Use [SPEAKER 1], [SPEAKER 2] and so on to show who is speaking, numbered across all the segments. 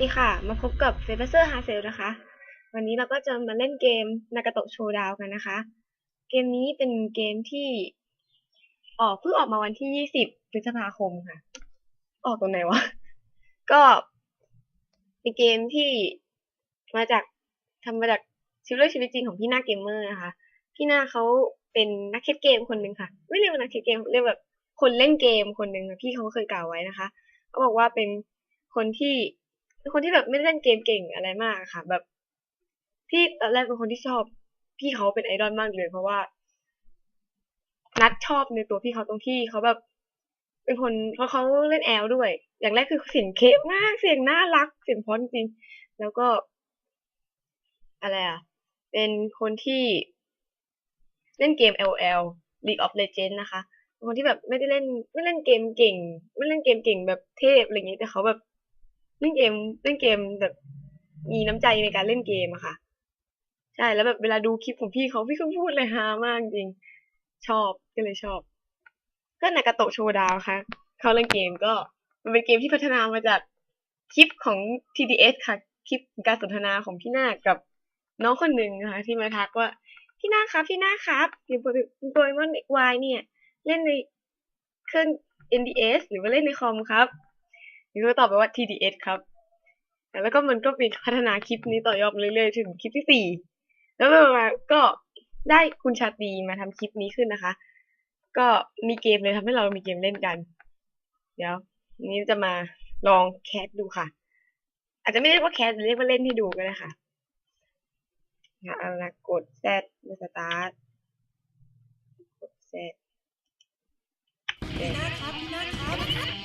[SPEAKER 1] ดีค่ะ มาพบกับเฟเ r อร์ฮาเซลนะคะ วันนี้เราก็จะมาเล่นเกมนากาโตะโชว์ดาวกันนะคะ เกมนี้เป็นเกมที่ ออกเพิ่งออกมาวันที่ 20 พฤษภาคมค่ะ ออกตรงไหนวะ ก็เป็นเกมที่มาจากทำมาจากชีวิตชีวิตจริงของพี่หน้าเกมเมอร์นะคะ พี่หน้าเขาเป็นนักเล่นเกมคนหนึ่งค่ะ ไม่เรียกว่านักเล่นเกมเรียกแบบคนเล่นเกมคนหนึ่งค่ะพี่เขาเคยกล่าวไว้นะคะเขาบอกว่าเป็นคนที่ เป็นคนที่แบบไม่ได้เล่นเกมเก่งอะไรมากค่ะ แบบพี่ตอนแรกเป็นคนที่ชอบ พี่เขาเป็นไอดอลมากเลย เพราะว่า นัดชอบในตัวพี่เขาตรงที่เขาแบบ เป็นคนเพราะเขาเล่นแอลด้วย อย่างแรกคือเสียงเคมากเสียงน่ารัก เสียงเพราะจริง แล้วก็ อะไรอะ เป็นคนที่เล่นเกม LL League of Legends นะคะเป็นคนที่แบบไม่ได้เล่นไม่เล่นเกมเก่ง ไม่เล่นเกมเก่งแบบเทพอะไรอย่างงี้ยแต่เขาแบบ เล่นเกมเล่นเกมแบบมีน้ำใจในการเล่นเกมอะค่ะ ใช่แล้วแบบเวลาดูคลิปของพี่เขาพี่เขาพูดเลยฮามากจริง ชอบก็เลยชอบ ก็นากาโตโชว์ดาวค่ะ เขาเล่นเกมก็มันเป็นเกมที่พัฒนามาจากคลิปของ TDS ค่ะ คลิปการสนทนาของพี่นาคกับน้องคนหนึ่งนะคะที่มาทักว่าพี่นาคครับพี่นาคครับเกมโปเกมอนวายเนี่ย เล่นในเครื่อง NDS หรือว่าเล่นในคอมครับ หรือก็ตอบไปว่า TDS ครับ แล้วก็มันก็เป็นพัฒนาคลิปนี้ต่อยอดเรื่อยๆถึงคลิปที่สี่แล้วมาก็ได้คุณชาตีมาทำคลิปนี้ขึ้นนะคะ ก็มีเกมเลยทำให้เรามีเกมเล่นกัน เดี๋ยวนี้จะมาลองแคสดูค่ะ อาจจะไม่เรียกว่าแคสเรียกว่าเล่นให้ดูก็ได้ค่ะนะเอาละกด Z มาสตาร์ทกด Z ก็บับ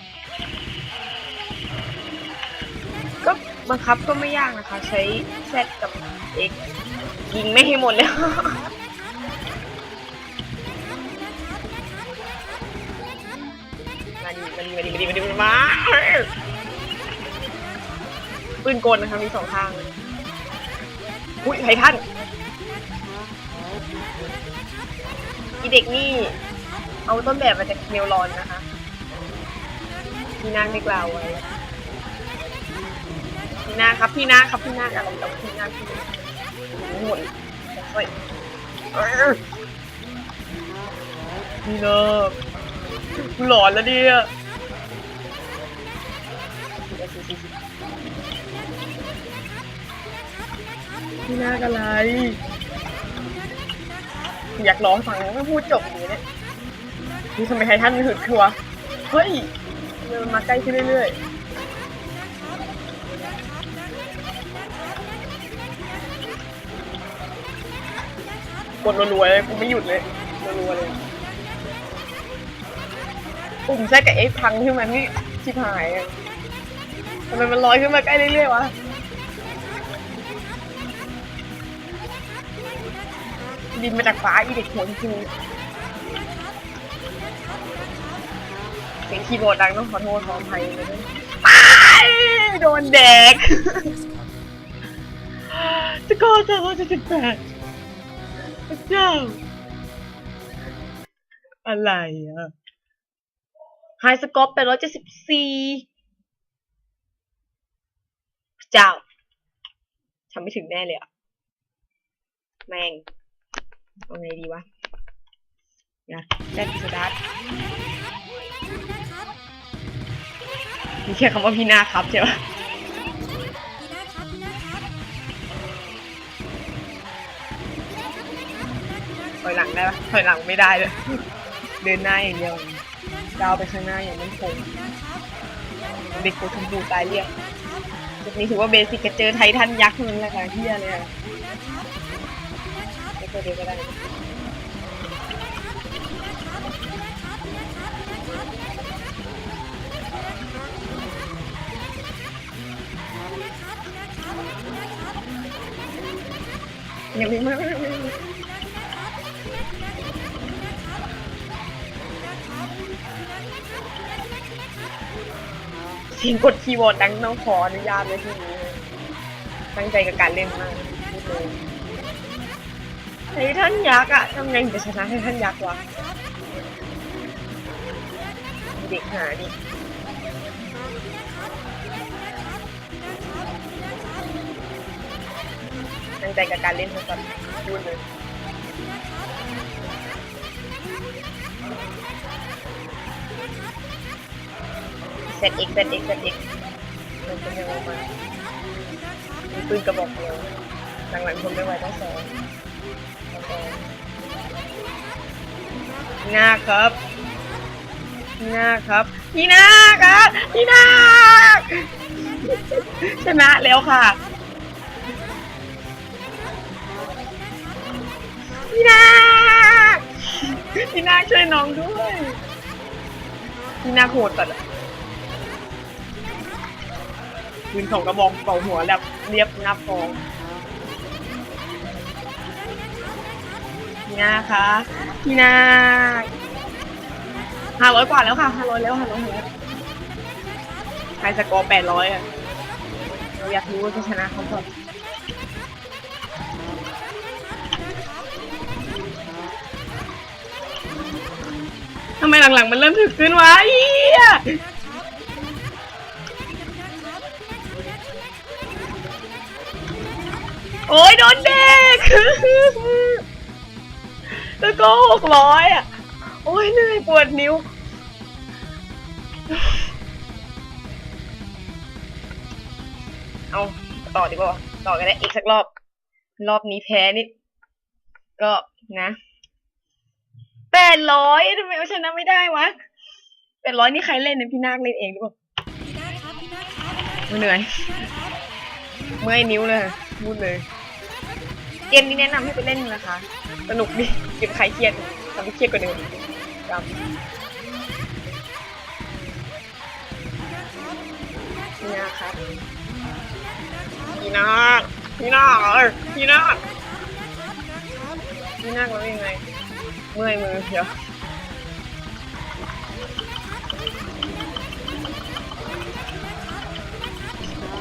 [SPEAKER 1] งคับก็ไม่ยากนะคะ ใช้ Z กับ X ยิงไม่ให้หมดแล้วมาดีมาดีมาดีมาดีมาดีมาดีมาปืนกลนะคะมีสองข้างเลยอุ้ยไททันอีเด็กนี่ เอาต้นแบบมาจากเนลรอนนะคะพี่นาคไม่กล่าวไว้ พี่นาครับพี่น้าครับพี่น้าอะไรกับพี่นาพี่นาหมดเฮ้ยเอ้ยพี่นาคกูหลอนแล้วเนี่ยพี่น้าอะไร อยากร้องฟังไม่พูดจบอย่างนี้เนี่ยนี่ทำไมไททันมันหึดทัวเฮ้ยเดินมาใกล้ขึ้นเรื่อยๆ กดรัวๆเลยกูไม่หยุดเลยรัวๆเลยปุ่มแซกกับเอ็กพังขึ้นมานี่ชิบหายอะทำไมมันลอยขึ้นมาใกล้เรื่อยๆวะดินมาจากฟ้าอีเด็กหัวคิวเสียงคีย์บอร์ดดังต้องขอโทษขออภัยเลยด้วยไปโดนแดก สกอร์จะร้อยเจ็ดสิบแปด เจ้า อะไรอะไฮสกอปเป็นร้อยเจ็ดสิบสี่เจ้าทำไม่ถึงแน่เลยอะแมงเอาไงดีวะเดี๋ยวแซดสตาร์ทมีแค่คำว่าพี่นาครับใช่ปะ ถอยหลังไม่ได้เลย เดินหน้าอย่างเดียวดาวไปข้างหน้าอย่างมั่นคงเด็กโคชมพูตายเรียกจุดนี้ถือว่าเบสิกจะเจอไททันยักษ์มันแหละค่ะเฮียเลยอะไม่ตัวเดียวก็ได้ยังไม่ม่ไสีงกดคีย์บอร์ดดังต้องขออนุญาตเลยที่นี้ตั้งใจกับการเล่นมากไอ้ท่านยักษ์อะทำไงจะชนะให้ท่านยักษ์วะเด็กหาดิตั้งใจกับการเล่นทุกคนพูดเลย เซต x เซต x เซต x มันเป็นยังไงมามีปืนกระบอกเดียวหลังๆทนไม่ไหวต้องสองต้งสองพี่นาครับพี่นาครับพี่นาครับพี่นาชนะแล้วค่ะพี่นาพี่นาช่วยน้องด้วยพี่นาโหดตัด ปืนสองกระบอกเป่าหัวแบบเรียบหน้าฟองพี่นาคคะพี่นาห้าร้อยกว่าแล้วค่ะห้าร้อยแล้วห้าร้อยแล้วใครสกอร์แปดร้อยอะเราอยากรู้ว่าจะชนะเขาก่อนทำไมหลังๆมันเริ่มถึกขึ้นวะเฮีย อ้ยโดนเด็ก แล้วก็หกร้อยอะ โอ้ยเหนื่อยปวดนิ้ว เอาต่อดีกว่า ต่อกันได้อีกสักรอบ รอบนี้แพ้นี่ก็นะแปดร้อยทำไมเอาชนะไม่ได้วะแปดร้อยนี่ใครเล่นเนี่ยพี่นาคเล่นเองหรือเปล่าเหนื่อย เมื่อยนิ้วเลยพูดเลย เกมนี้แนะนำให้ไปเล่นนะคะ สนุกดีเก็บใครเครียดทำให้เครียดกว่าเดิมจำพี่นาครับพี่นาคพี่นาคเอ้ยพี่นาคพี่นาคแล้วยังไง เมื่อยมือเดี๋ยว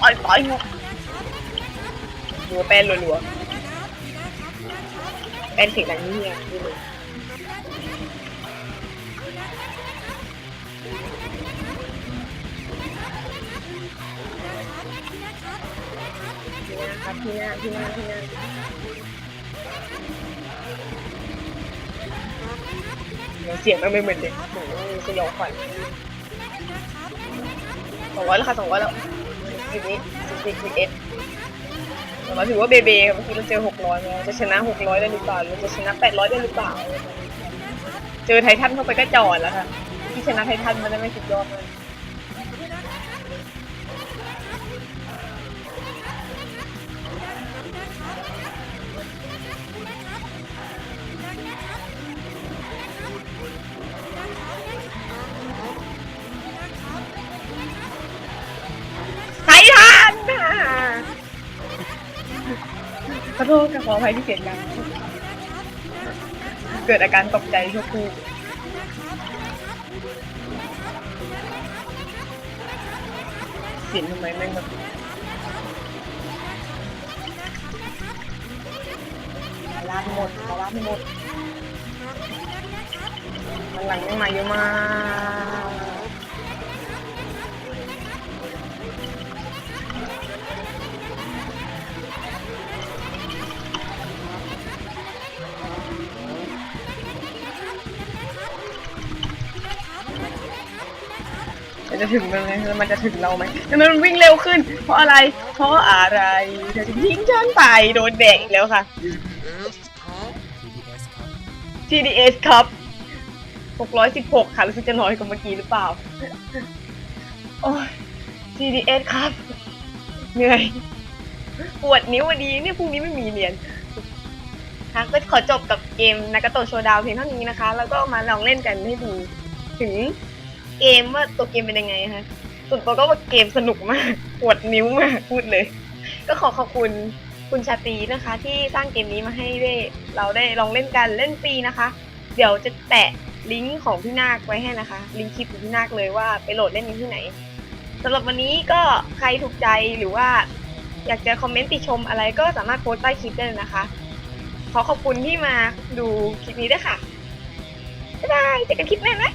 [SPEAKER 1] ต่อยต่อยหัวหัวแป้นรัวๆ แป้นเสียงดังนี่เนี่ยนี่เลยพี่นาครับพี่นาพี่นาพี่นาเสียงมันไม่เหมือนเด็กโอ้โหสยองขวัญสองร้อยแล้วค่ะสองร้อยแล้วสิบนี้สิบสิบสิบเอ็ด แต่ว่าถือว่าเบเบเมื่อกี้เราเจอหกร้อยแล้วจะชนะหกร้อยได้หรือเปล่าเราจะชนะแปดร้อยได้หรือเปล่า เจอไททันเข้าไปก็จอดแล้วค่ะ ที่ชนะไททันมันจะไม่สุดยอดเลย ษค่ะขออภัยที่เสียงดังเกิดอาการตกใจชั่วครู่เสียงทำไมแม่งแบบลาดหมดมาลาดหมดมันหลังยังมาเยอะมาก มันจะถึงมันไหมแล้วมันจะถึงเราไหมทำไมมันวิ่งเร็วขึ้น เพราะอะไร เพราะอะไรเธอจะทิ้งฉันไปโดนแดกอีกแล้วค่ะ
[SPEAKER 2] TDS ครับ
[SPEAKER 1] TDS ครับ 616 ค่ะรู้สึกจะน้อยกว่าเมื่อกี้หรือเปล่า โอ้ย TDS ครับ เหนื่อย ปวดนิ้ววันดีเนี่ยพรุ่งนี้ไม่มีเรียนค่ะก็ขอจบกับเกมนากาโตโชดาวเพียงเท่านี้นะคะ แล้วก็มาลองเล่นกันให้ดู ถึง เกมว่าตัวเกมเป็นยังไงคะส่วนตัวก็ว่าเกมสนุกมากปวดนิ้วมากพูดเลย ก็ขอขอบคุณคุณชาตรีนะคะ ที่สร้างเกมนี้มาให้ได้เราได้ลองเล่นกันเล่นฟรีนะคะ เดี๋ยวจะแปะลิงก์ของพี่นาคไว้ให้นะคะ ลิงก์คลิปของพี่นาคเลยว่าไปโหลดเล่นกันที่ไหนสำหรับวันนี้ก็ใครถูกใจหรือว่า อยากจะคอมเมนต์ติชมอะไรก็สามารถโพสต์ใต้คลิปได้เลยนะคะ ขอขอบคุณที่มาดูคลิปนี้ด้วยค่ะบ๊ายบายเจอกันคลิปหน้านะ